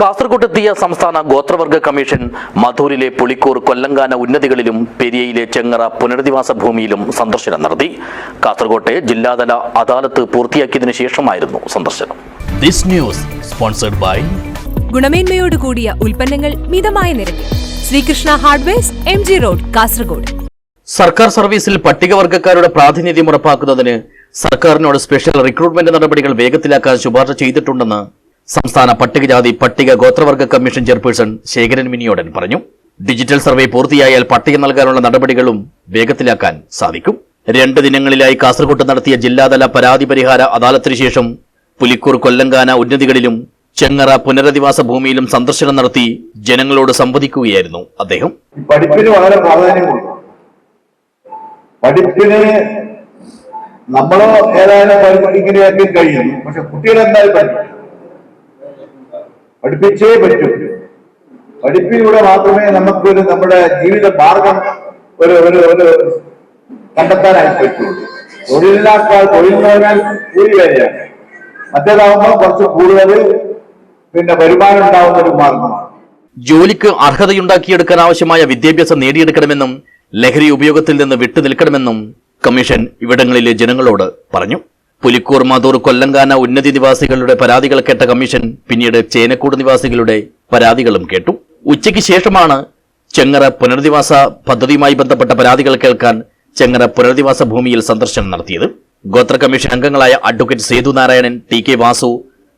കാസർകോട്ടെത്തിയ സംസ്ഥാന ഗോത്രവർഗ കമ്മീഷൻ മധൂരിലെ പുളിക്കൂർ കൊല്ലങ്കാന ഉന്നതികളിലും പെരിയയിലെ ചെങ്ങറ പുനരധിവാസ ഭൂമിയിലും സന്ദർശനം നടത്തി. കാസർകോട്ടെ ജില്ലാതല അദാലത്ത് പൂർത്തിയാക്കിയതിനു ശേഷമായിരുന്നു സന്ദർശനം. This news sponsored by ഗുണമേന്മയോട് കൂടിയ ഉൽപ്പന്നങ്ങൾ മിതമായ നിരക്കിൽ. Sreekrishna hardwares M G road Kasaragod സർക്കാർ സർവീസിൽ പട്ടികവർഗക്കാരുടെ പ്രാതിനിധ്യം ഉറപ്പാക്കുന്നതിന് സർക്കാരിനോട് സ്പെഷ്യൽ റിക്രൂട്ട്മെന്റ് നടപടികൾ വേഗത്തിലാക്കാൻ ശുപാർശ ചെയ്തിട്ടുണ്ടെന്ന് സംസ്ഥാന പട്ടികജാതി പട്ടിക ഗോത്രവർഗ കമ്മീഷൻ ചെയർപേഴ്സൺ ശേഖരൻ മിനിയോടൻ പറഞ്ഞു. ഡിജിറ്റൽ സർവേ പൂർത്തിയായാൽ പട്ടിക നൽകാനുള്ള നടപടികളും വേഗത്തിലാക്കാൻ സാധിക്കും. രണ്ട് ദിനങ്ങളിലായി കാസർകോട്ട് നടത്തിയ ജില്ലാതല പരാതി പരിഹാര അദാലത്തിന് ശേഷം പുലിക്കൂർ കൊല്ലങ്കാന ഉന്നതികളിലും ചെങ്ങറ പുനരധിവാസ ഭൂമിയിലും സന്ദർശനം നടത്തി ജനങ്ങളോട് സംവദിക്കുകയായിരുന്നു അദ്ദേഹം. പഠിപ്പിന് വളരെ പ്രാധാന്യം പഠിപ്പിന് നമ്മളോ ഏതായാലും ഇങ്ങനെയൊക്കെ കഴിയുന്നു പക്ഷെ കുട്ടികളെന്തായാലും പഠിപ്പിക്കും? പഠിപ്പിച്ചേ പറ്റൂ. പഠിപ്പിലൂടെ മാത്രമേ നമുക്ക് ഒരു നമ്മുടെ ജീവിത മാർഗം ഒരു ഒരു ഒരു കണ്ടെത്താനായി പറ്റുള്ളൂ തൊഴിലില്ലാക്കാൾ തൊഴിൽ നൽകാൻ കൂലി കാര്യമാണ് മറ്റേതാവുമ്പോൾ കുറച്ച് കൂടുതൽ പിന്നെ വരുമാനം ഉണ്ടാവുന്ന ഒരു മാർഗമാണ്. ജോലിക്ക് അർഹതയുണ്ടാക്കിയെടുക്കാൻ ആവശ്യമായ വിദ്യാഭ്യാസം നേടിയെടുക്കണമെന്നും ലഹരി ഉപയോഗത്തിൽ നിന്ന് വിട്ടുനിൽക്കണമെന്നും കമ്മീഷൻ ഇവിടങ്ങളിലെ ജനങ്ങളോട് പറഞ്ഞു. പുലിക്കൂർ മധൂർ കൊല്ലങ്കാന ഉന്നതി നിവാസികളുടെ പരാതികൾ കേട്ട കമ്മീഷൻ പിന്നീട് ചേനക്കൂട് നിവാസികളുടെ പരാതികളും കേട്ടു. ഉച്ചയ്ക്ക് ശേഷമാണ് ചെങ്ങറ പുനരധിവാസ പദ്ധതിയുമായി ബന്ധപ്പെട്ട പരാതികൾ കേൾക്കാൻ ചെങ്ങറ പുനരധിവാസ ഭൂമിയിൽ സന്ദർശനം നടത്തിയത്. ഗോത്ര കമ്മീഷൻ അംഗങ്ങളായ advocate Sethu Narayanan T K Vasu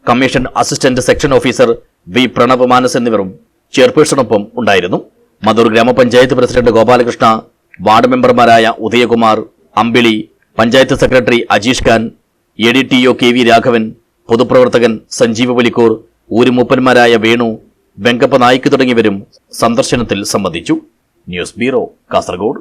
commission assistant section officer V Pranav Manas എന്നിവരും ചെയർപേഴ്സണൊപ്പം ഉണ്ടായിരുന്നു. മധൂർ ഗ്രാമപഞ്ചായത്ത് പ്രസിഡന്റ് ഗോപാലകൃഷ്ണ വാർഡ് മെമ്പർമാരായ Udayakumar Ambili panchayat secretary Ajeesh Khan A D T O K V Raghavan പൊതുപ്രവർത്തകൻ സഞ്ജീവ പുലിക്കൂർ ഊരുമൂപ്പന്മാരായ വേണു വെങ്കപ്പ നായിക്ക് തുടങ്ങിയവരും സന്ദർശനത്തിൽ സംബന്ധിച്ചു. News bureau Kasaragod.